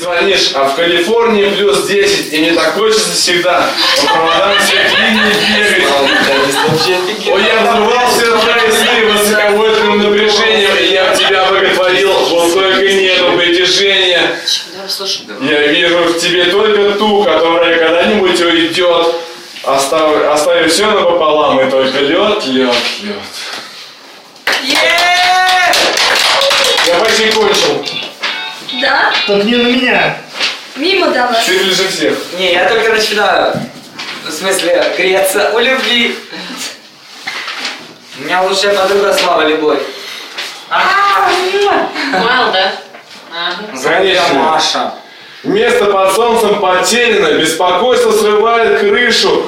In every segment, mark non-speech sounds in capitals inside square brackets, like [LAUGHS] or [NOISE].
Звонишь, а в Калифорнии плюс 10, и мне так хочется всегда по проводам всех линий бегать. Ой, я взрывал все твои сны высоковольтным напряжением, и я в тебя боготворил, вот только нету притяжения. Я вижу в тебе только ту, которая когда-нибудь уйдет, оставив, оставив все напополам, и только лед, лед, лед. Я почти кончил. Только не на меня. Мимо давай. Ты ближе всех. Не, я только начинаю. В смысле, греться у любви. У меня лучшая подруга Слава Любовь. Мал, да? Конечно. Маша. Место под солнцем потеряно, беспокойство срывает крышу.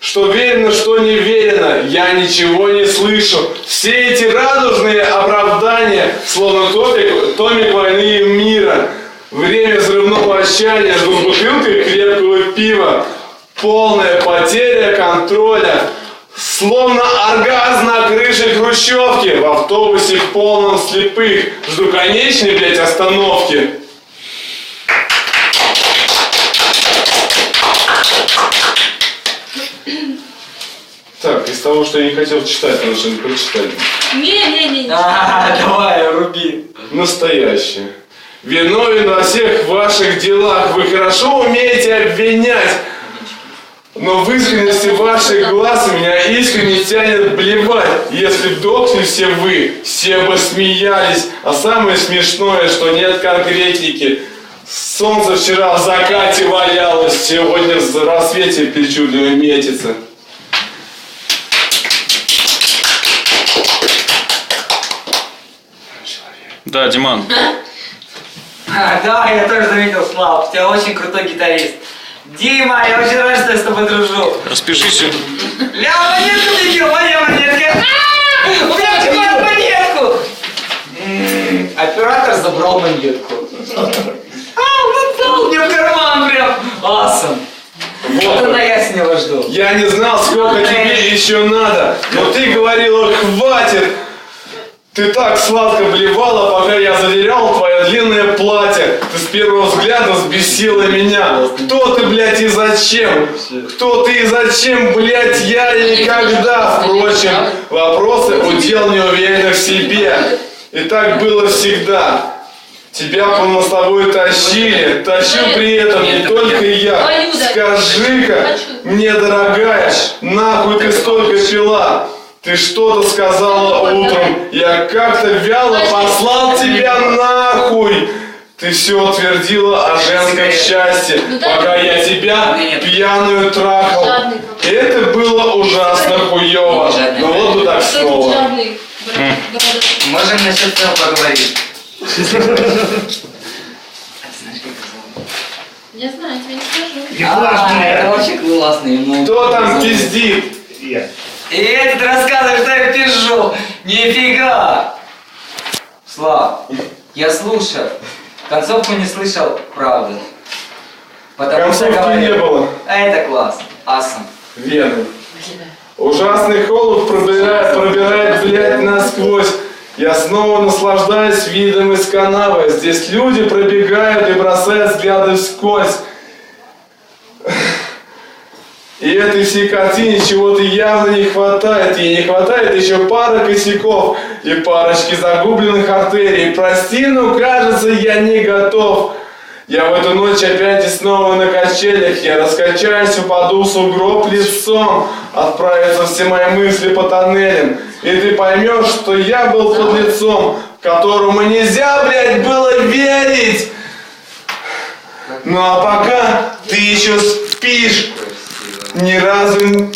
Что верено, что не верено, я ничего не слышу. Все эти радужные оправдания, словно топик, томик войны и мира. Время взрывного отчаяния жду с бутылкой крепкого пива. Полная потеря контроля. Словно оргазм на крыше хрущевки. В автобусе полном слепых. Жду конечной, блядь, остановки. Так, из того, что я не хотел читать, не прочитали. Не-не-не. А, давай, руби. Настоящее. Виновен во всех ваших делах. Вы хорошо умеете обвинять. Но в искренности ваших глаз меня искренне тянет блевать. Если б дохли все вы, все бы смеялись. А самое смешное, что нет конкретики. Солнце вчера в закате валялось, сегодня в рассвете причудливо метится. Да, Диман. А, [LAUGHS] да, я тоже заметил, Слав, у тебя очень крутой гитарист. Дима, я очень рад, что я с тобой дружу. Распишись. Ля, монетку кинул, моя монетка. У меня такую монетку. Оператор забрал монетку. А, он отдал мне в карман прям. Асом. Вот она я с него жду. Я не знал, сколько тебе еще надо, но ты говорила, хватит. Ты так сладко блевала, пока я заверял твое длинное платье. Ты с первого взгляда взбесила меня. Кто ты, блядь, и зачем? Кто ты и зачем, блядь, я и когда? Впрочем, вопросы удел неуверенных в себе. И так было всегда. Тебя по мостовой тащили, тащил при этом не только я. Скажи-ка, мне, дорогая, нахуй ты столько пила? Ты что-то сказала утром, я как-то вяло послал тебя нахуй. Ты все твердила о женском счастье, пока я тебя пьяную трахал. Это было ужасно хуево. Ну вот бы так снова. Можем насчет этого поговорить. [LAUGHS] Я знаю, тебе не скажу. А, Прекрасная. это очень классный. ну. Кто там пиздит? Я. И этот рассказывает, что я пизжу. Нифига. Слав, я слушал. Концовку не слышал, правда. Потому что Концовки не говорю, было. А это класс. Асом. Вены. Ужасный холод пробирает, пробирает, блядь, насквозь. Я снова наслаждаюсь видом из канавы. Здесь люди пробегают и бросают взгляды вскользь. И этой всей картине чего-то явно не хватает. Ей не хватает еще пары косяков и парочки загубленных артерий. Прости, но кажется, я не готов. Я в эту ночь опять и снова на качелях. Я раскачаюсь, упаду в сугроб лицом. Отправятся все мои мысли по тоннелям. И ты поймешь, что я был под лицом, которому нельзя, блядь, было верить. Ну а пока ты еще спишь, ни разу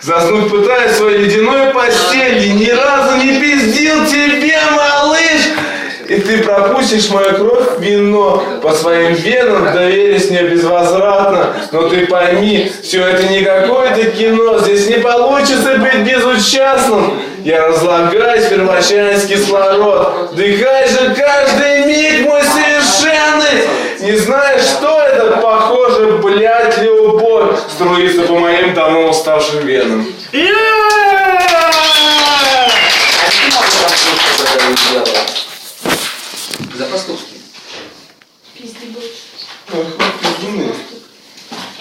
заснуть пытаюсь в своей ледяной постели, ни разу не пиздил тебе, малыш. И ты пропустишь мою кровь вино по своим венам, доверясь мне безвозвратно. Но ты пойми, все это не какое-то кино, здесь не получится быть безучастным. Я разлагаюсь, превращаясь в кислород. Вдыхай же каждый миг мой совершенный. Не знаешь, что это? Похоже, любовь струится по моим давно уставшим венам. А? За поступки. Пизды больше. Пиздуны.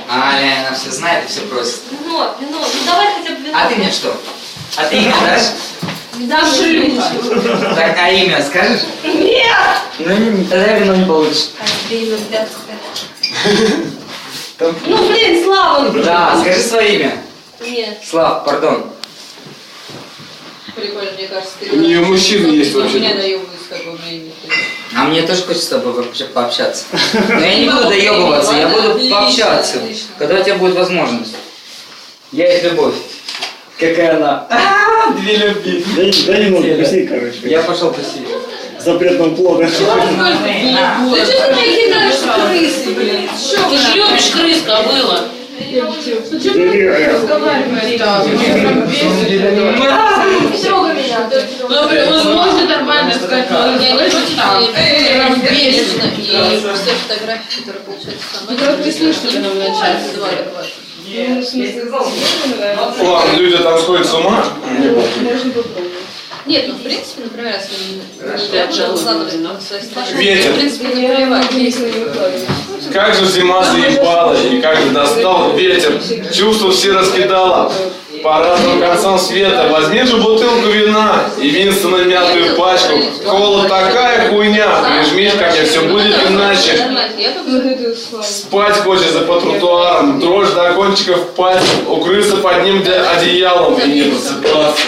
Аля, она все знает и все просит. Вино, вино. Ну давай хотя бы вино. А ты мне что? А ты имя дашь? Да, шлюха. Так, а имя скажешь? Нет! Ну, не- тогда вино не получишь. А тебе имя блядское. [LAUGHS] Ну, блин, Слава! Да, скажи свое имя. Нет. Слав, пардон. Прикольно, мне кажется, ты... У неё мужчины есть вообще. меня доебываются, как бы, мне не А мне тоже хочется с тобой вообще пообщаться. [LAUGHS] Но я не буду доебываться, я буду пообщаться. Когда у тебя будет возможность. Я их любовь. Какая она? [LAUGHS] Две любви. Дай, дай ему вкусней, короче. Я пошел посидеть. Запретного плода. Ты что ты меня кидаешь в крысы, блин? Ты же любишь крыс, кобыла. Меня. Ну, блин, он может нормально сказать, но я не прям бешено. И все фотографии, которые получаются со мной. Ну, ты слышишь, нам начать два Ладно, люди там сходят с ума. Нет, ну в принципе, например, если слова, Ветер. в принципе, не плевать. Как же зима заебала, и как же достал ветер. Чувства все раскидала. По разным концам света. Возьми же бутылку вина и Винстона мятую пачку. Холод такая хуйня. Прижмись ко мне, все будет иначе. Я Спать хочется по тротуарам, дрожь до кончиков пальцев, укрыться под ним одеялом и не просыпаться.